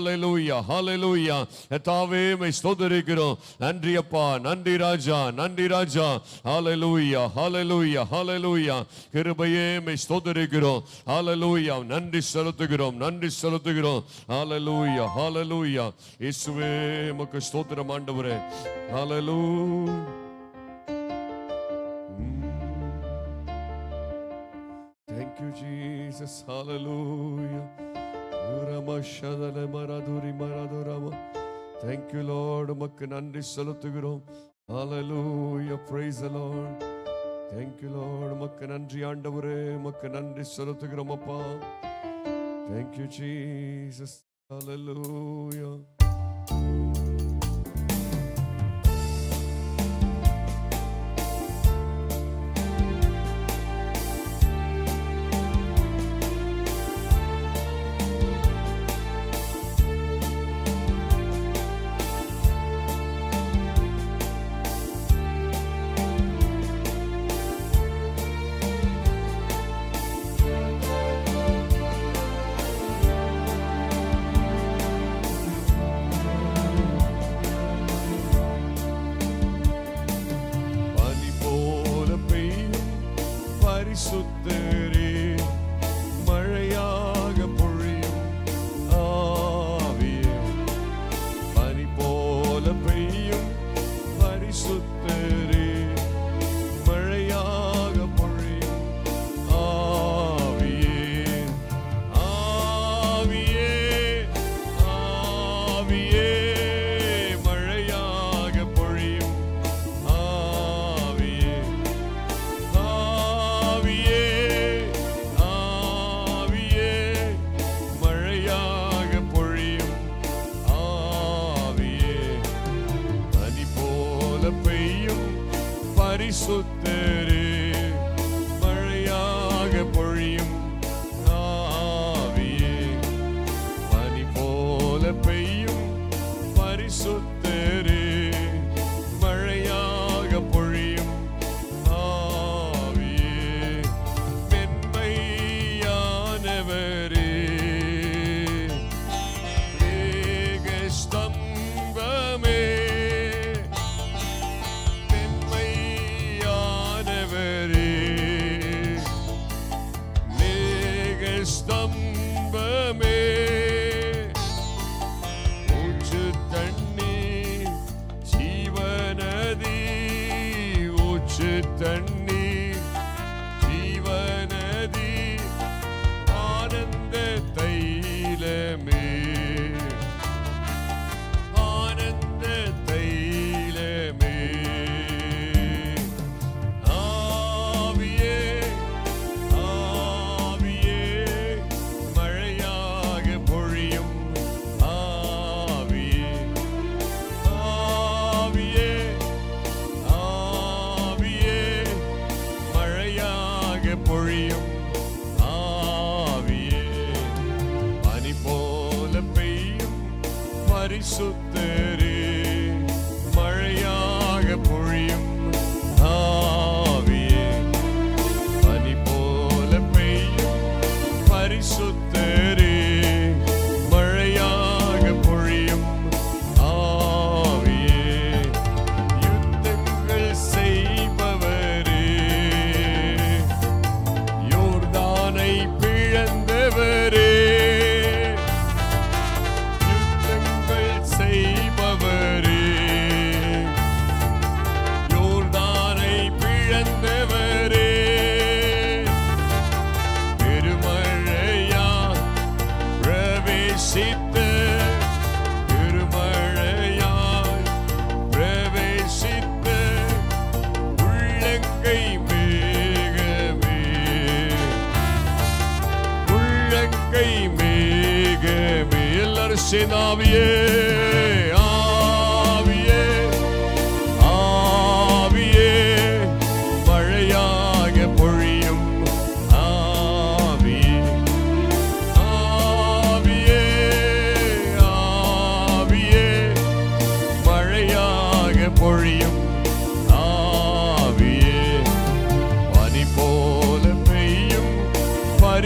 ஹாலலூயா ஹாலலூயா எத்தாவே my ஸ்தோதரிக்கிறோம் நன்றி அப்பா நன்றி ராஜா நன்றி ராஜா ஹாலலூயா ஹாலலூயா ஹாலலூயா கிருபையே மை ஸ்தோதரிக்கிறோம் ஹாலலூயா நன்றி செலுத்துகிறோம் நன்றி செலுத்துகிறோம் ஹாலலூயா ஹாலலூயா இயேசுவே உமக்கு ஸ்தோத்திரம் ஆண்டவரே ஹாலலூ Thank you, Jesus. Hallelujah. Thank you, Lord. உமக்கு நன்றி செலுத்துகிறோம் Hallelujah. Praise the Lord. Thank you, Lord. உமக்கு நன்றி ஆண்டவரே உமக்கு நன்றி செலுத்துகிறோம் அப்பா Thank you, Jesus. Hallelujah.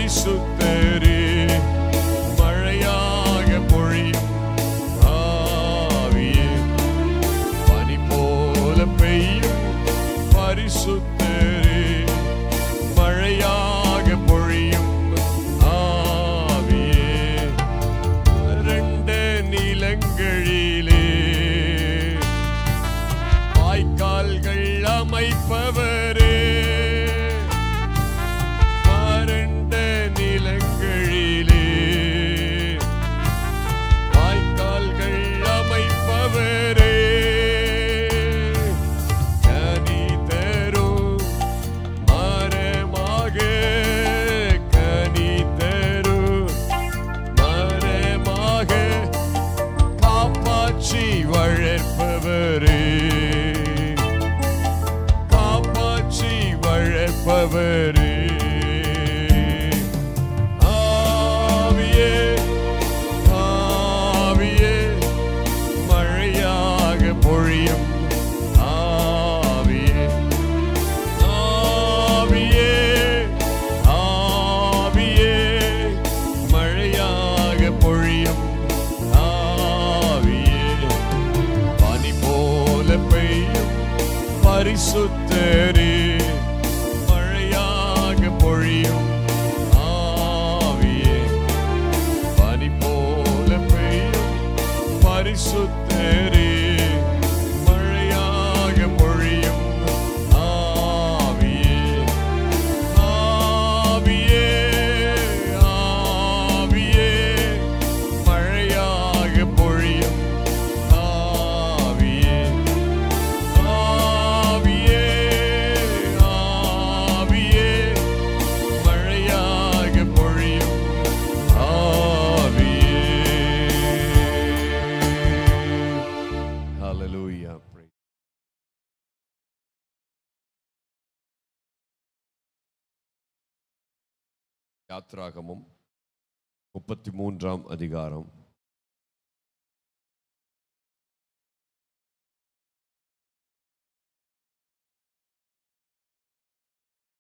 Cristo. isso terei. யாத்ராகமும் முப்பத்தி மூன்றாம் அதிகாரம்.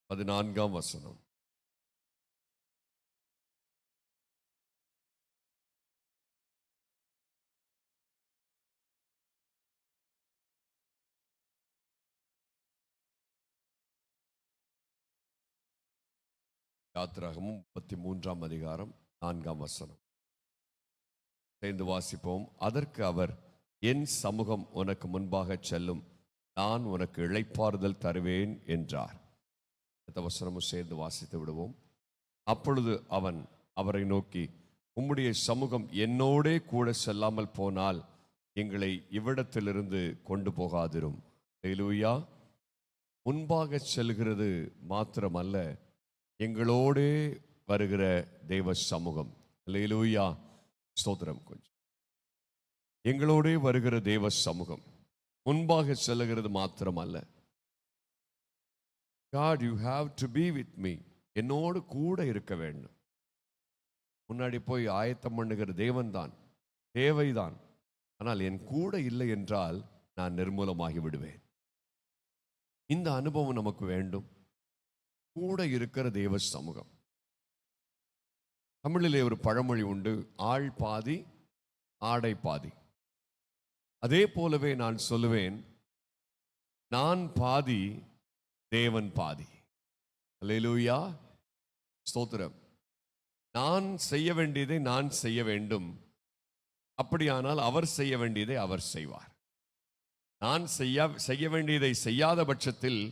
பதினான்காம் வசனம். யாத்திராகமும் முப்பத்தி மூன்றாம் அதிகாரம் நான்காம் வசனம். சேர்ந்து வாசிப்போம். அதற்கு அவர் என் சமூகம் உனக்கு முன்பாக செல்லும். நான் உனக்கு இழைப்பாறுதல் தருவேன் என்றார். அடுத்த வசனமும் சேர்ந்து வாசித்து விடுவோம். அப்பொழுது அவன் அவரை நோக்கி உம்முடைய சமூகம் என்னோடே கூட செல்லாமல் போனால் எங்களை இவ்விடத்திலிருந்து கொண்டு போகாதிரும். ஹalleluya முன்பாக செல்கிறது மாத்திரமல்ல எங்களோடே வருகிற தெய்வ சமூகம். ஹalleluya. ஸ்தோத்திரம் கொஞ்சம். எங்களோடே வருகிற தெய்வ சமூகம். முன்பாக செல்லுகிறது மாத்திரமல்ல. God you have to be with me என்னோடு கூட இருக்க வேண்டும். முன்னாடி போய் ஆயத்தம் பண்ணுகிற தேவன்தான். தேவைதான். ஆனால் என் கூட இல்லை என்றால் நான் நிர்மூலமாகி விடுவேன். இந்த அனுபவம் நமக்கு வேண்டும். கூட இருக்கிற தேவ சமூகம். தமிழிலே ஒரு பழமொழி உண்டு ஆள் பாதி ஆடை பாதி. அதே போலவே நான் சொல்லுவேன் நான் பாதி தேவன் பாதி. அல்லேலூயா ஸ்தோத்திரம். நான் செய்ய வேண்டியதை நான் செய்ய வேண்டும். அப்படியானால் அவர் செய்ய வேண்டியதை அவர் செய்வார். நான் செய்ய செய்ய வேண்டியதை செய்யாத பட்சத்தில்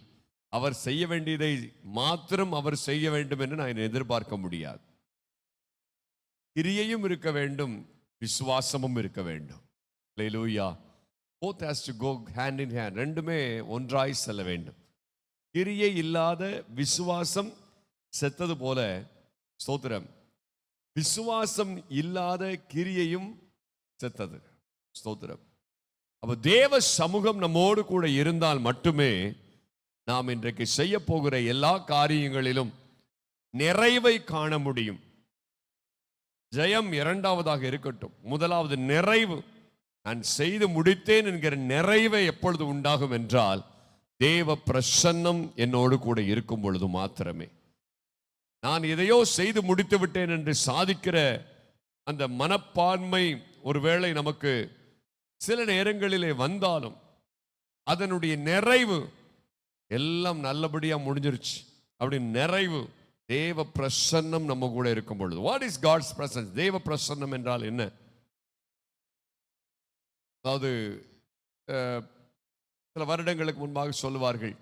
அவர் செய்ய வேண்டியதை மாத்திரம் அவர் செய்ய வேண்டும் என்று நான் எதிர்பார்க்க முடியாது. கிரியையும் இருக்க வேண்டும் விசுவாசமும் இருக்க வேண்டும். Hallelujah. both has to go hand ரெண்டுமே ஒன்றாய் செல்ல வேண்டும். கிரியை இல்லாத விசுவாசம் செத்தது போல ஸ்தோத்திரம். விசுவாசம் இல்லாத கிரியையும் செத்தது. ஸ்தோத்திரம். அப்போ தேவ சமூகம் நம்மோடு கூட இருந்தால் மட்டுமே நாம் இன்றைக்கு செய்ய போகிற எல்லா காரியங்களிலும் நிறைவை காண முடியும். ஜெயம் இரண்டாவதாக இருக்கட்டும். முதலாவது நிறைவு. நான் செய்து முடித்தேன் என்கிற நிறைவை எப்பொழுது உண்டாகும் என்றால் தேவ பிரசன்னம் என்னோடு கூட இருக்கும் பொழுது மாத்திரமே. நான் எதையோ செய்து முடித்து விட்டேன் என்று சாதிக்கிற அந்த மனப்பான்மை ஒருவேளை நமக்கு சில நேரங்களிலே வந்தாலும் அதனுடைய நிறைவு எல்லாம் நல்லபடியாக முடிஞ்சிருச்சு. அப்படி நிறைவு. தேவ பிரசன்னம் நம்ம கூட இருக்கும் பொழுது. வாட் இஸ் காட்ஸ் பிரசன்ஸ் தேவ பிரசன்னம் என்றால் என்ன? அதாவது சில வருடங்களுக்கு முன்பாக சொல்லுவார்கள்.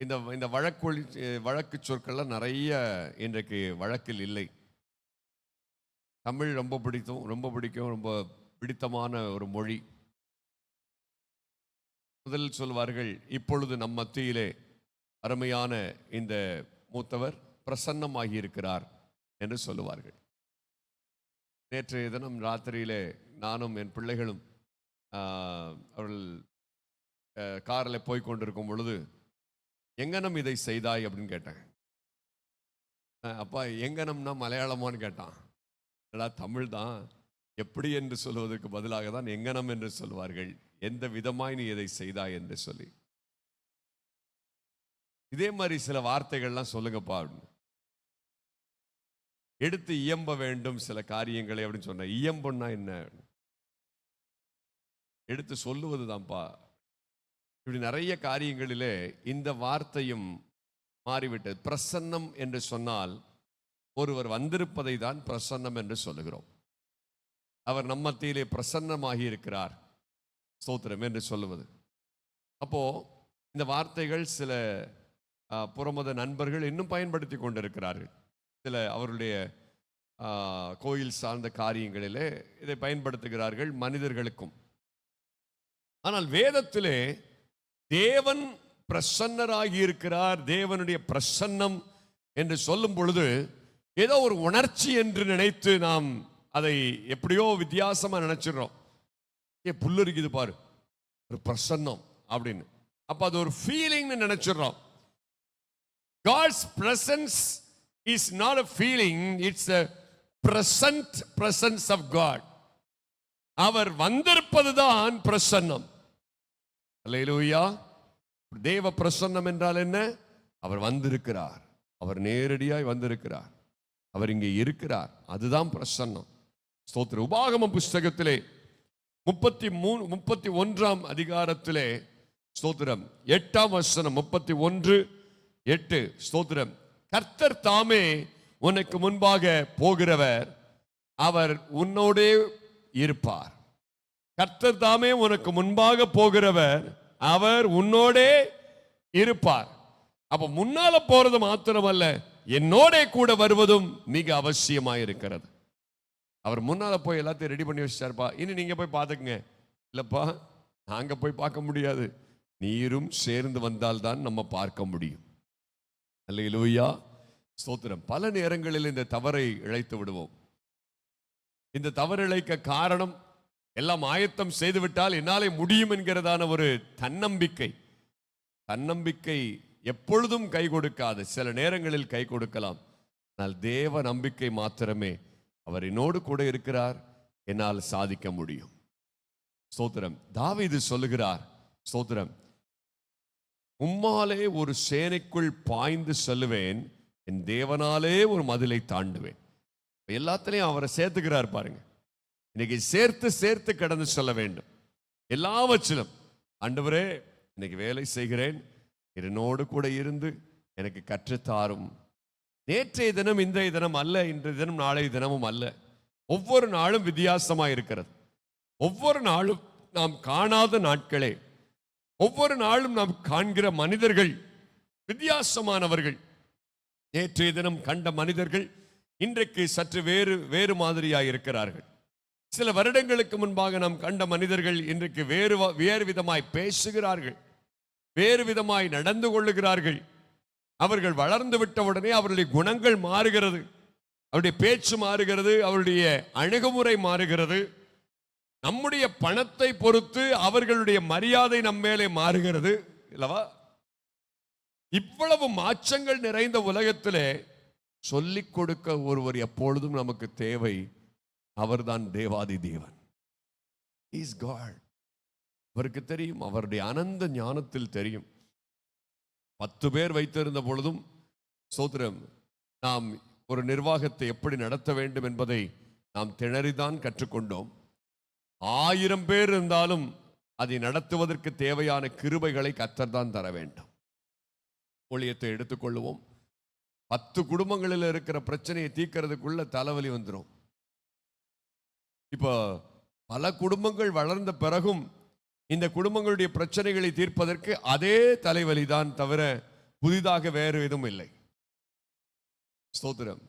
இந்த இந்த வழக்கொழி வழக்கு சொற்கள்லாம் நிறைய இன்றைக்கு வழக்கில் இல்லை. தமிழ் ரொம்ப பிடிக்கும் ரொம்ப பிடிக்கும் ரொம்ப பிடித்தமான ஒரு மொழி. முதலில் சொல்வார்கள் இப்பொழுது நம் மத்தியிலே அருமையான இந்த மூத்தவர் பிரசன்னமாகி இருக்கிறார் என்று சொல்லுவார்கள். நேற்றைய தினம் ராத்திரியிலே நானும் என் பிள்ளைகளும் ஆஹ், அவர்கள் காரில் போய் கொண்டிருக்கும் பொழுது எங்கனம் இதை செய்தாய்? அப்படின்னு கேட்டேன் அப்பா எங்கனம்னா மலையாளமான்னு கேட்டான். என்னடா தமிழ் தான். எப்படி என்று சொல்வதற்கு பதிலாக தான் எங்கனம் என்று சொல்வார்கள். எந்த விதமாய் நீ இதை செய்தாய் என்று சொல்லி. இதே மாதிரி சில வார்த்தைகள்லாம் சொல்லுங்கப்பா எடுத்து இயம்ப வேண்டும் சில காரியங்களை அப்படின்னு சொன்ன இயம்புன்னா என்ன? எடுத்து சொல்லுவது தான்ப்பா இப்படி நிறைய காரியங்களிலே இந்த வார்த்தையும் மாறிவிட்டது. பிரசன்னம் என்று சொன்னால் ஒருவர் வந்திருப்பதை தான் பிரசன்னம் என்று சொல்லுகிறோம். அவர் நம்ம மத்தியிலே பிரசன்னமாகி இருக்கிறார். ஸ்தோத்திரம் என்று சொல்லுவது. அப்போ இந்த வார்த்தைகள் சில புறமத நண்பர்கள் இன்னும் பயன்படுத்தி கொண்டிருக்கிறார்கள். சில அவருடைய கோயில் சார்ந்த காரியங்களிலே இதை பயன்படுத்துகிறார்கள் மனிதர்களுக்கும். ஆனால் வேதத்திலே தேவன் பிரசன்னராகி இருக்கிறார் தேவனுடைய பிரசன்னம் என்று சொல்லும் பொழுது ஏதோ ஒரு உணர்ச்சி என்று நினைத்து நாம் அதை எப்படியோ வித்தியாசமா நினச்சிடுறோம். ஏ புல்லரிக்குது பாரு. ஒரு பிரசன்னம் அப்படின்னு. அப்போ அது ஒரு ஃபீலிங்னு நினச்சிடுறோம். God's presence is not a feeling it's a present presence of God அவர் வந்திருப்பது தான் பிரசன்னம். அல்லையிலூயா தேவ பிரசன்னம் என்றால் என்ன? அவர் வந்திருக்கிறார். அவர் நேரடியாய் வந்திருக்கிறார். அவர் இங்கே இருக்கிறார். அதுதான் பிரசன்னம். ஸ்தோத்திர உபாகம புஸ்தகத்திலே முப்பத்தி மூணு முப்பத்தி ஒன்றாம் அதிகாரத்திலே ஸ்தோத்திரம். எட்டாம் வசனம் முப்பத்தி ஒன்று எட்டு ஸ்தோத்திரம். கர்த்தர் தாமே உனக்கு முன்பாக போகிறவர் அவர் உன்னோடே இருப்பார். கர்த்தர் தாமே உனக்கு முன்பாக போகிறவர் அவர் உன்னோடே இருப்பார். அப்ப முன்னால போறது மாத்திரமல்ல என்னோட கூட வருவதும் மிக அவசியமாயிருக்கிறது. அவர் முன்னால போய் எல்லாத்தையும் ரெடி பண்ணி வச்சிட்டாருப்பா. இனி நீங்க போய் பார்த்துக்குங்க. இல்லப்பா நாங்க போய் பார்க்க முடியாது. நீரும் சேர்ந்து வந்தால்தான் நம்ம பார்க்க முடியும். அல்லேலூயா ஸ்தோத்திரம். பல நேரங்களில் இந்த தவறை இழைத்து விடுவோம். இந்த தவறு இழைக்க காரணம் எல்லாம் ஆயத்தம் செய்துவிட்டால் என்னாலே முடியும் என்கிறதான ஒரு தன்னம்பிக்கை. தன்னம்பிக்கை எப்பொழுதும் கை கொடுக்காது. சில நேரங்களில் கை கொடுக்கலாம். ஆனால் தேவ நம்பிக்கை மாத்திரமே அவர் என்னோடு கூட இருக்கிறார். என்னால் சாதிக்க முடியும். ஸ்தோத்திரம். தாவிது சொல்லுகிறார். ஸ்தோத்திரம். உம்மாலே ஒரு சேனைக்குள் பாய்ந்து செல்லுவேன். என் தேவனாலே ஒரு மதிலை தாண்டுவேன். எல்லாத்துலேயும் அவரை சேர்த்துக்கிறார் பாருங்க. இன்னைக்கு சேர்த்து சேர்த்து கடந்து செல்ல வேண்டும். எல்லாவற்றிலும். ஆண்டவரே இன்னைக்கு வேலை செய்கிறேன். என்னோடு கூட இருந்து எனக்கு கற்றுத்தாரும். நேற்றைய தினம் இன்றைய தினம் அல்ல இன்றைய தினம் நாளைய தினமும் அல்ல. ஒவ்வொரு நாளும் வித்தியாசமா இருக்கிறது ஒவ்வொரு நாளும் நாம் காணாத நாட்களே. ஒவ்வொரு நாளும் நாம் காண்கிற மனிதர்கள் வித்தியாசமானவர்கள். நேற்றைய தினம் கண்ட மனிதர்கள் இன்றைக்கு சற்று வேறு வேறு மாதிரியாக இருக்கிறார்கள் சில வருடங்களுக்கு முன்பாக நாம் கண்ட மனிதர்கள் இன்றைக்கு வேறு வேறு விதமாய் பேசுகிறார்கள். வேறு விதமாய் நடந்து கொள்ளுகிறார்கள். அவர்கள் வளர்ந்து விட்ட உடனே அவருடைய குணங்கள் மாறுகிறது. அவருடைய பேச்சு மாறுகிறது. அவருடைய அணுகுமுறை மாறுகிறது. நம்முடைய பணத்தை பொறுத்து அவர்களுடைய மரியாதை நம் மேலே மாறுகிறது. இல்லவா? இவ்வளவு மாற்றங்கள் நிறைந்த உலகத்திலே சொல்லிக் கொடுக்க ஒருவர் எப்பொழுதும் நமக்கு தேவை அவர்தான் தேவாதி தேவன். இஸ் காட் அவருக்கு தெரியும். அவருடைய அனந்த ஞானத்தில் தெரியும். பத்து பேர் வைத்திருந்த பொழுதும் சோத்திரம் நாம் ஒரு நிர்வாகத்தை எப்படி நடத்த வேண்டும் என்பதை நாம் திணறிதான் கற்றுக்கொண்டோம். ஆயிரம் பேர் இருந்தாலும் அதை நடத்துவதற்கு தேவையான கிருபைகளை கத்தர் தான் தர வேண்டும். ஊழியத்தை எடுத்துக்கொள்வோம் பத்து குடும்பங்களில் இருக்கிற பிரச்சனையை தீர்க்கறதுக்குள்ள தலைவலி வந்துடும் இப்போ பல குடும்பங்கள் வளர்ந்த பிறகும் இந்த குடும்பங்களுடைய பிரச்சனைகளை தீர்ப்பதற்கு அதே தலைவலிதான் தவிர புதிதாக வேறு எதுவும் இல்லை. ஸ்தோத்திரம்.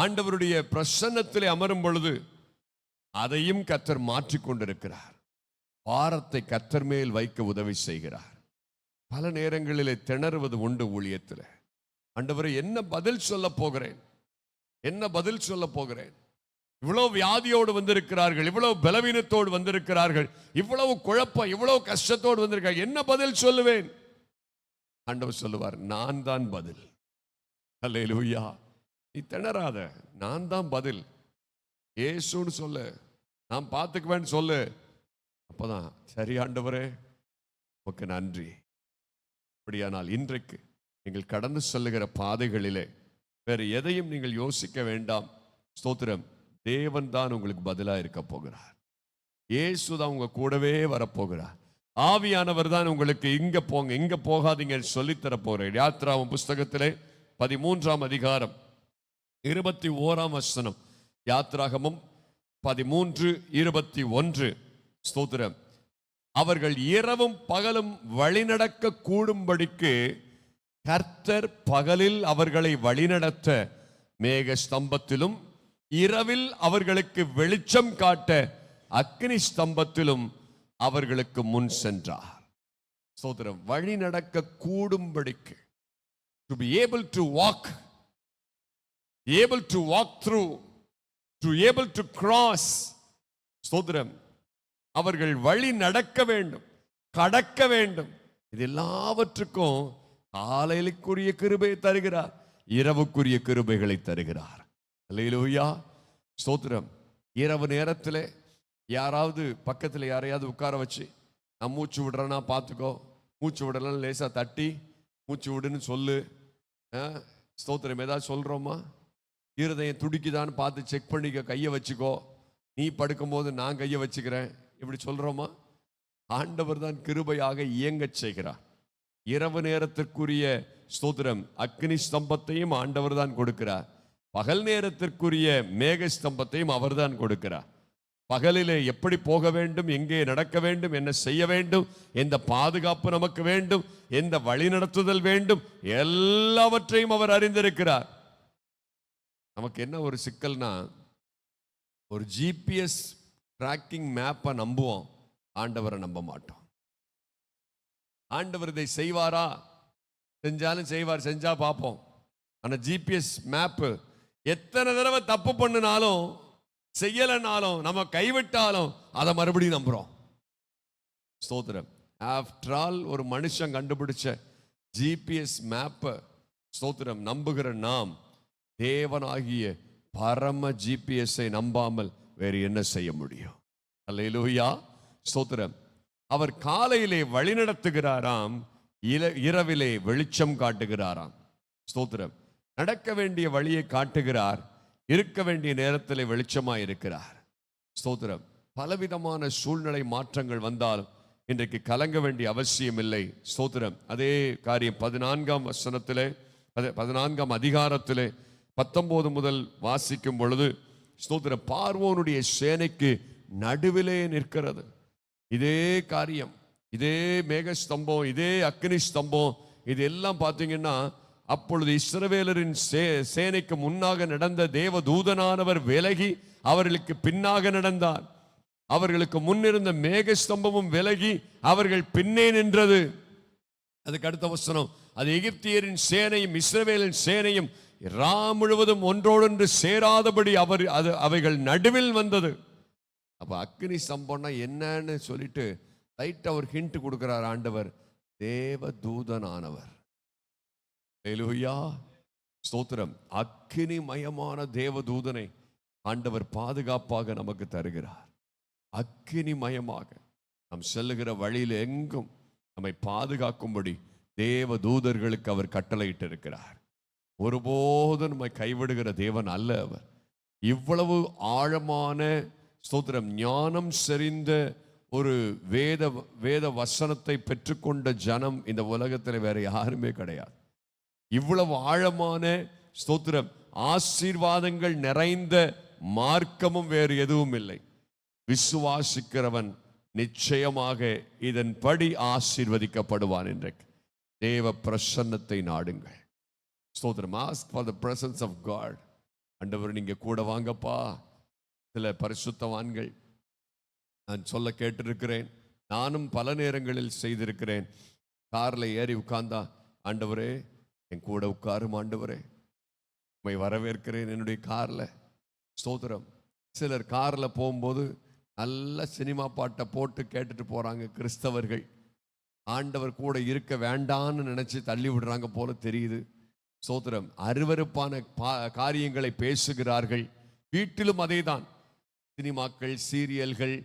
ஆண்டவருடைய பிரசன்னத்திலே அமரும் பொழுது அதையும் கத்தர் மாற்றிக்கொண்டிருக்கிறார் பாரத்தை கத்தர் மேல் வைக்க உதவி செய்கிறார். பல நேரங்களிலே திணறுவது உண்டு ஊழியத்தில். ஆண்டவரை என்ன பதில் சொல்ல போகிறேன்? என்ன பதில் சொல்ல போகிறேன்? இவ்வளவு வியாதியோடு வந்திருக்கிறார்கள் இவ்வளவு பலவீனத்தோடு வந்திருக்கிறார்கள் இவ்வளவு குழப்பம் இவ்வளவு கஷ்டத்தோடு வந்திருக்காங்க என்ன பதில் சொல்லுவேன்? ஆண்டவர் சொல்லுவார் நான் தான் பதில். அல்லேலூயா நீ திணறாத நான் தான் பதில். ஏசுன்னு சொல்லு நான் பார்த்துக்குவேன்னு சொல்லு. அப்போதான் சரி ஆண்டவரே உமக்கு நன்றி. அப்படியானால் இன்றைக்கு நீங்கள் கடந்து செல்லுகிற பாதைகளிலே வேறு எதையும் நீங்கள் யோசிக்க வேண்டாம். ஸ்தோத்திரம். தேவன் தான் உங்களுக்கு பதிலாக இருக்க போகிறார். இயேசு தான் உங்க கூடவே வரப்போகிறார். ஆவியானவர் தான் உங்களுக்கு இங்க போங்க இங்க போகாதீங்க சொல்லித்தர போறேன் யாத்ராவும் புஸ்தகத்திலே பதிமூன்றாம் அதிகாரம் இருபத்தி ஓராம் வசனம். யாத்ராகமும் பதிமூன்று இருபத்தி ஒன்று. ஸ்தோத்திரம். அவர்கள் இரவும் பகலும் வழிநடக்க கூடும்படிக்கு கர்த்தர் பகலில் அவர்களை வழிநடத்த மேக ஸ்தம்பத்திலும் இரவில் அவர்களுக்கு வெளிச்சம் காட்ட அக்னி ஸ்தம்பத்திலும் அவர்களுக்கு முன் சென்றார். ஸ்தோத்திரம் வழி நடக்க கூடும்படிக்கு. To be able to walk able to walk through to able to cross சோதரம் அவர்கள் வழி நடக்க வேண்டும் கடக்க வேண்டும். இது எல்லாவற்றுக்கும் காலையிலுக்குரிய கிருபையை தருகிறார் இரவுக்குரிய கிருபைகளை தருகிறார். அல்லேலூயா ஸ்தோத்திரம். இரவு நேரத்தில் யாராவது பக்கத்தில் யாரையாவது உட்கார வச்சு நான் மூச்சு விடுறேன்னா பார்த்துக்கோ மூச்சு விடலாம் லேசாக தட்டி மூச்சு விடுன்னு சொல்லு. ஆ, ஸ்தோத்திரம். ஏதாவது சொல்கிறோமா இருதயம் துடிக்குதான்னு பார்த்து செக் பண்ணிக்க கையை வச்சுக்கோ. நீ படுக்கும்போது நான் கையை வச்சுக்கிறேன். இப்படி சொல்கிறோமா ஆண்டவர் தான் கிருபையாக இயங்கச் செய்கிறார். இரவு நேரத்திற்குரிய ஸ்தோத்திரம். அக்னி ஸ்தம்பத்தையும் ஆண்டவர் தான் கொடுக்கிறார். பகல் நேரத்திற்குரிய மேக ஸ்தம்பத்தையும் அவர்தான் கொடுக்கிறார். பகலிலே எப்படி போக வேண்டும் எங்கே நடக்க வேண்டும் என்ன செய்ய வேண்டும் எந்த பாதுகாப்பு நமக்கு வேண்டும் எந்த வழிநடத்துதல் வேண்டும் எல்லாவற்றையும் அவர் அறிந்திருக்கிறார். நமக்கு என்ன ஒரு சிக்கல்னா ஒரு ஜிபிஎஸ் ட்ராக்கிங் மேப்பை நம்புவோம் ஆண்டவரை நம்ப மாட்டோம். ஆண்டவர் இதை செய்வாரா? செஞ்சாலும் செய்வார் செஞ்சா பார்ப்போம். ஆனால் ஜிபிஎஸ் மேப்பு எத்தனை தடவை தப்பு பண்ணினாலும் செய்யலைனாலும் நம்ம கைவிட்டாலும் அதை மறுபடியும் நம்புறோம். ஸ்தோத்திரம். ஆஃப்டர் ஆல் ஒரு மனுஷன் கண்டுபிடிச்ச ஜிபிஎஸ் மேப்பை ஸ்தோத்திரம் நம்புகிற நாம் தேவனாகிய பரம ஜிபிஎஸ்ஸை நம்பாமல் வேறு என்ன செய்ய முடியும்? அல்லேலூயா ஸ்தோத்திரம். அவர் காலையிலே வழிநடத்துகிறாராம் இரவிலே வெளிச்சம் காட்டுகிறாராம். ஸ்தோத்திரம். நடக்க வேண்டிய வழியை காட்டுகிறார். இருக்க வேண்டிய நேரத்தில் வெளிச்சமாக இருக்கிறார் ஸ்தோத்திரம். பலவிதமான சூழ்நிலை மாற்றங்கள் வந்தாலும் இன்றைக்கு கலங்க வேண்டிய அவசியம் இல்லை ஸ்தோத்திரம். அதே காரியம் பதினான்காம் வசனத்திலே அது பதினான்காம் அதிகாரத்திலே பத்தொம்போது முதல் வாசிக்கும் பொழுது ஸ்தோத்திரம் பார்வோனுடைய சேனைக்கு நடுவிலே நிற்கிறது. இதே காரியம் இதே மேகஸ்தம்பம் இதே அக்னி ஸ்தம்பம் இது எல்லாம் பார்த்தீங்கன்னா அப்பொழுது இஸ்ரவேலரின் சே சேனைக்கு முன்னாக நடந்த தேவ தூதனானவர் விலகி அவர்களுக்கு பின்னாக நடந்தார். அவர்களுக்கு முன்னிருந்த மேகஸ்தம்பமும் விலகி அவர்கள் பின்னே நின்றது. அதுக்கு அடுத்த வசனம் அது எகிப்தியரின் சேனையும் இஸ்ரவேலின் சேனையும் ரா முழுவதும் ஒன்றோடொன்று சேராதபடி அவர் அது அவைகள் நடுவில் வந்தது. அப்போ அக்னி சம்பவம்னா என்னன்னு சொல்லிட்டு லைட் அவர் ஹிண்ட் கொடுக்கிறார் ஆண்டவர். தேவ தூதனானவர் ஹalleluya. ஸ்தோத்திரம். அக்கினி மயமான ஆண்டவர் பாதுகாப்பாக நமக்கு தருகிறார். அக்கினி மயமாக நாம் செல்லுகிற வழியில் எங்கும் நம்மை பாதுகாக்கும்படி தேவ தூதர்களுக்கு அவர் கட்டளையிட்டு இருக்கிறார் ஒருபோதும் நம்மை கைவிடுகிற தேவன் அல்ல அவர். இவ்வளவு ஆழமான ஸ்தோத்திரம் ஞானம் செறிந்த ஒரு வேத வேத வசனத்தை பெற்றுக்கொண்ட ஜனம் இந்த உலகத்தில் வேற யாருமே கிடையாது. இவ்வளவு ஆழமான ஸ்தோத்திரம். ஆசீர்வாதங்கள் நிறைந்த மார்க்கமும் வேறு எதுவும் இல்லை. விசுவாசிக்கிறவன் நிச்சயமாக இதன்படி ஆசீர்வதிக்கப்படுவான் இன்றைக்கு. தேவ பிரசன்னத்தை நாடுங்கள். ஸ்தோத்திரம். Ask for the presence of God அண்டவர் நீங்கள் கூட வாங்கப்பா. சில பரிசுத்தவான்கள் நான் சொல்ல கேட்டிருக்கிறேன். நானும் பல நேரங்களில் செய்திருக்கிறேன். கார்ல ஏறி உட்கார்ந்தா ஆண்டவரே என் கூட உட்காரும் ஆண்டவரே. உண்மை வரவேற்கிறேன் என்னுடைய கார்ல. ஸ்தோத்திரம். சிலர் கார்ல போகும்போது நல்ல சினிமா பாட்டை போட்டு கேட்டுட்டு போறாங்க கிறிஸ்தவர்கள். ஆண்டவர் கூட இருக்க வேண்டான்னு நினைச்சு தள்ளி விடுறாங்க போல தெரியுது. ஸ்தோத்திரம். அருவருப்பான பா- காரியங்களை பேசுகிறார்கள். வீட்டிலும் அதேதான். சினிமாக்கள் சீரியல்கள்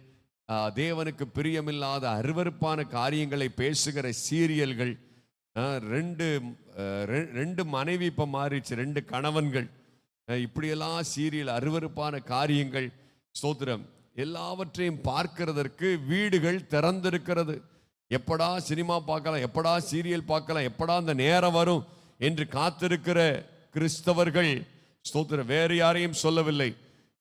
தேவனுக்கு பிரியமில்லாத அருவருப்பான காரியங்களை பேசுகிற சீரியல்கள் ரெண்டு ரெ- ரெண்டு மனைவி இப்போ மாறிடுச்சு ரெண்டு கணவன்கள். இப்படியெல்லாம் சீரியல் அருவருப்பான காரியங்கள். ஸ்தோத்திரம். எல்லாவற்றையும் பார்க்கிறதற்கு வீடுகள் திறந்திருக்கிறது. எப்படா சினிமா பார்க்கலாம் எப்படா சீரியல் பார்க்கலாம் எப்படா அந்த நேரம் வரும் என்று காத்திருக்கிற கிறிஸ்தவர்கள். ஸ்தோத்திரம். வேறு யாரையும் சொல்லவில்லை.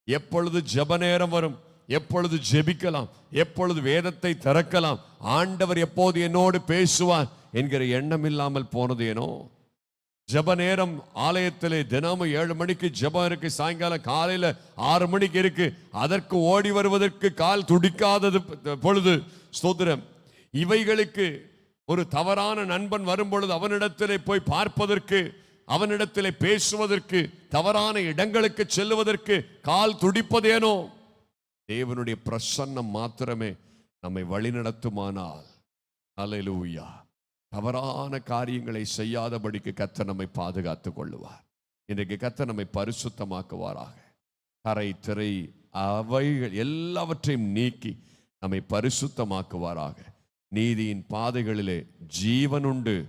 எப்பொழுது ஜெப நேரம் வரும் எப்பொழுது ஜெபிக்கலாம் எப்பொழுது வேதத்தை திறக்கலாம் ஆண்டவர் எப்போது என்னோடு பேசுவார் என்கிற எண்ணம் இல்லாமல் போனது ஏனோ? ஜெப நேரம் ஆலயத்திலே தினமும் ஏழு மணிக்கு ஜெபம் இருக்கு சாயங்காலம் காலையில ஆறு மணிக்கு இருக்கு. அதற்கு ஓடி வருவதற்கு கால் துடிக்காதது பொழுது. ஸ்தோத்திரம். இவைகளுக்கு ஒரு தவறான நண்பன் வரும்பொழுது அவனிடத்திலே போய் பார்ப்பதற்கு அவனிடத்திலே பேசுவதற்கு தவறான இடங்களுக்கு செல்லுவதற்கு கால் துடிப்பதேனோ தேவனுடைய பிரசன்னம் மாத்திரமே நம்மை வழிநடத்துமானால். அல்லேலூயா தவறான காரியங்களை செய்யாதபடிக்கு கத்த நம்மை பாதுகாத்துக் கொள்ளுவார். இன்றைக்கு கத்த நம்மை பரிசுத்தமாக்குவாராக. கரை திரை அவைகள் எல்லாவற்றையும் நீக்கி நம்மை பரிசுத்தமாக்குவாராக. நீதியின் பாதைகளிலே ஜீவனுண்டு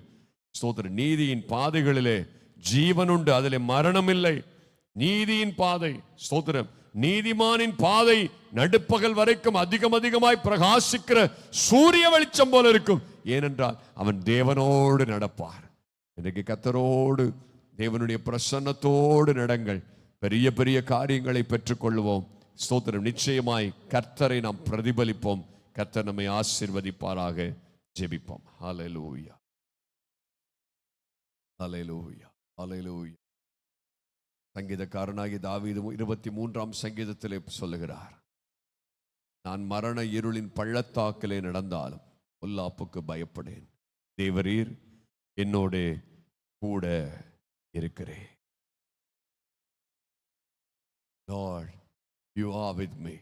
ஸ்தோத்திர நீதியின் பாதைகளிலே ஜீவனுண்டு அதிலே மரணம் இல்லை நீதியின் பாதை ஸ்தோத்திரம். நீதிமானின் பாதை நடுப்பகல் வரைக்கும் அதிகம் அதிகமாய் பிரகாசிக்கிற சூரிய வெளிச்சம் போல இருக்கும். ஏனென்றால் அவன் தேவனோடு நடப்பார். இன்றைக்கு கத்தரோடு தேவனுடைய பிரசன்னத்தோடு நடங்கள். பெரிய பெரிய காரியங்களை பெற்றுக்கொள்வோம். ஸ்தோத்திரம். நிச்சயமாய் கர்த்தரை நாம் பிரதிபலிப்போம். கர்த்தர் நம்மை ஆசிர்வதிப்பாராக. ஜெபிப்போம். ஹalleluya ஹalleluya ஹalleluya சங்கீதக்காரனாகி தாவீது இருபத்தி மூன்றாம் சங்கீதத்திலே சொல்லுகிறார். நான் மரண இருளின் பள்ளத்தாக்கிலே நடந்தாலும் பொல்லாப்புக்கு பயப்படேன். தேவரீர் என்னோட கூட இருக்கிறேன். Lord you are with me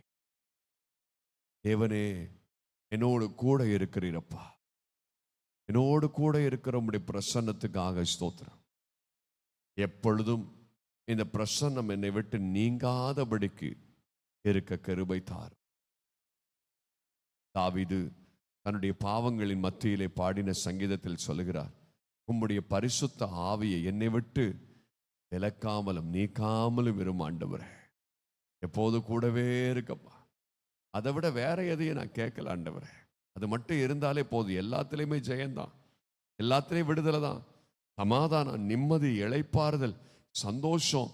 தேவனே என்னோடு கூட இருக்கிறீரப்பா. என்னோடு கூட இருக்கிற உடைய பிரசன்னத்துக்காக ஸ்தோத்திரம். எப்பொழுதும் இந்த பிரசன்னம் என்னை விட்டு நீங்காதபடிக்கு இருக்க கருபை தார் தாவிது தன்னுடைய பாவங்களின் மத்தியிலே பாடின சங்கீதத்தில் சொல்லுகிறார் உம்முடைய பரிசுத்த ஆவியை என்னை விட்டு விலக்காமலும் நீக்காமலும் வரும் ஆண்டவரே. எப்போது கூடவே இருக்கப்பா. அதை விட வேற எதையும் நான் கேட்கல ஆண்டவரே. அது மட்டும் இருந்தாலே போதும். எல்லாத்துலேயுமே ஜெயந்தான். எல்லாத்துலேயும் விடுதலை தான். சமாதானம் நிம்மதி இழைப்பாறுதல் சந்தோஷம்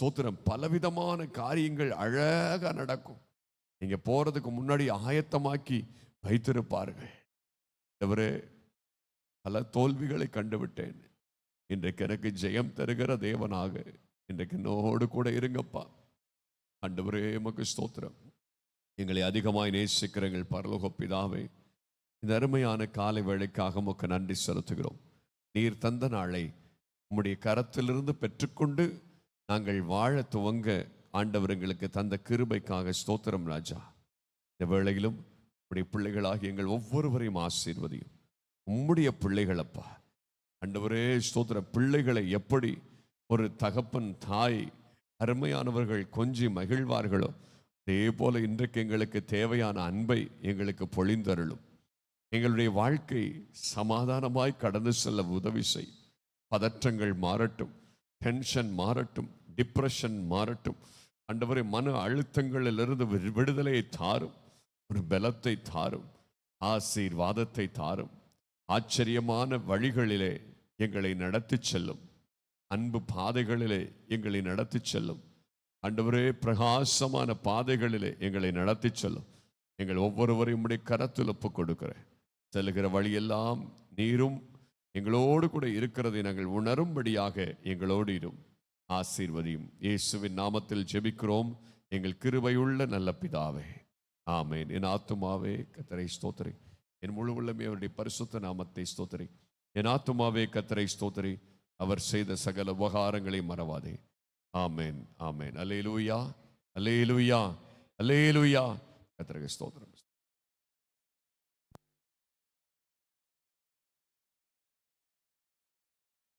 ஸ்தோத்திரம். பலவிதமான காரியங்கள் அழகா நடக்கும். நீங்க போறதுக்கு முன்னாடி ஆயத்தமாக்கி வைத்திருப்பார்கள். ஆண்டவரே பல தோல்விகளை கண்டுவிட்டேன். இன்றைக்கு எனக்கு ஜெயம் தருகிற தேவனாக இன்றைக்கு என்னோடு கூட இருங்கப்பா. ஆண்டவரே எமக்கு ஸ்தோத்திரம். எங்களை அதிகமாய் நேசிக்கிறங்கள் பரலோக இந்த அருமையான காலை வேளைக்காக உமக்கு நன்றி செலுத்துகிறோம். நீர் தந்த நாளை உம்முடைய கரத்திலிருந்து பெற்றுக்கொண்டு நாங்கள் வாழ துவங்க ஆண்டவர் எங்களுக்கு தந்த கிருபைக்காக ஸ்தோத்திரம் ராஜா. இந்த வேளையிலும் உடைய பிள்ளைகளாகி எங்கள் ஒவ்வொருவரையும் ஆசீர்வதியும். உம்முடைய பிள்ளைகளப்பா. அண்டவரே ஸ்தோத்திர பிள்ளைகளை எப்படி ஒரு தகப்பன் தாய் அருமையானவர்கள் கொஞ்சி மகிழ்வார்களோ அதே போல இன்றைக்கு எங்களுக்கு தேவையான அன்பை எங்களுக்கு பொழிந்தருளும். எங்களுடைய வாழ்க்கை சமாதானமாய் கடந்து செல்ல உதவி செய். பதற்றங்கள் மாறட்டும் டென்ஷன் மாறட்டும் டிப்ரெஷன் மாறட்டும். அண்டவரை மன அழுத்தங்களிலிருந்து விடுதலையை தாரும். ஒரு பலத்தை தாரும் ஆசீர்வாதத்தை தாரும். ஆச்சரியமான வழிகளிலே எங்களை நடத்திச் செல்லும். அன்பு பாதைகளிலே எங்களை நடத்திச் செல்லும். அண்டவரே பிரகாசமான பாதைகளிலே எங்களை நடத்திச் செல்லும். எங்கள் ஒவ்வொருவரையும் உடைய கரத்தில் ஒப்புக் கொடுக்கிறேன் செல்லுகிற வழியெல்லாம் நீரும் எங்களோடு கூட இருக்கிறதை நாங்கள் உணரும்படியாக எங்களோடு இரும். ஆசீர்வதியும். இயேசுவின் நாமத்தில் ஜெபிக்கிறோம். எங்கள் கிருபையுள்ள நல்ல பிதாவே. ஆமேன். என் ஆத்துமாவே கத்தரை ஸ்தோத்திரி. என் முழு உள்ளமே அவருடைய பரிசுத்த நாமத்தை ஸ்தோத்திரி. என் ஆத்துமாவே கத்தரை ஸ்தோத்திரி. அவர் செய்த சகல உபகாரங்களை மறவாதே. ஆமேன் ஆமேன். அல்லேலூயா அல்லேலூயா அல்லேலூயா. கத்தரை ஸ்தோத்திரம்.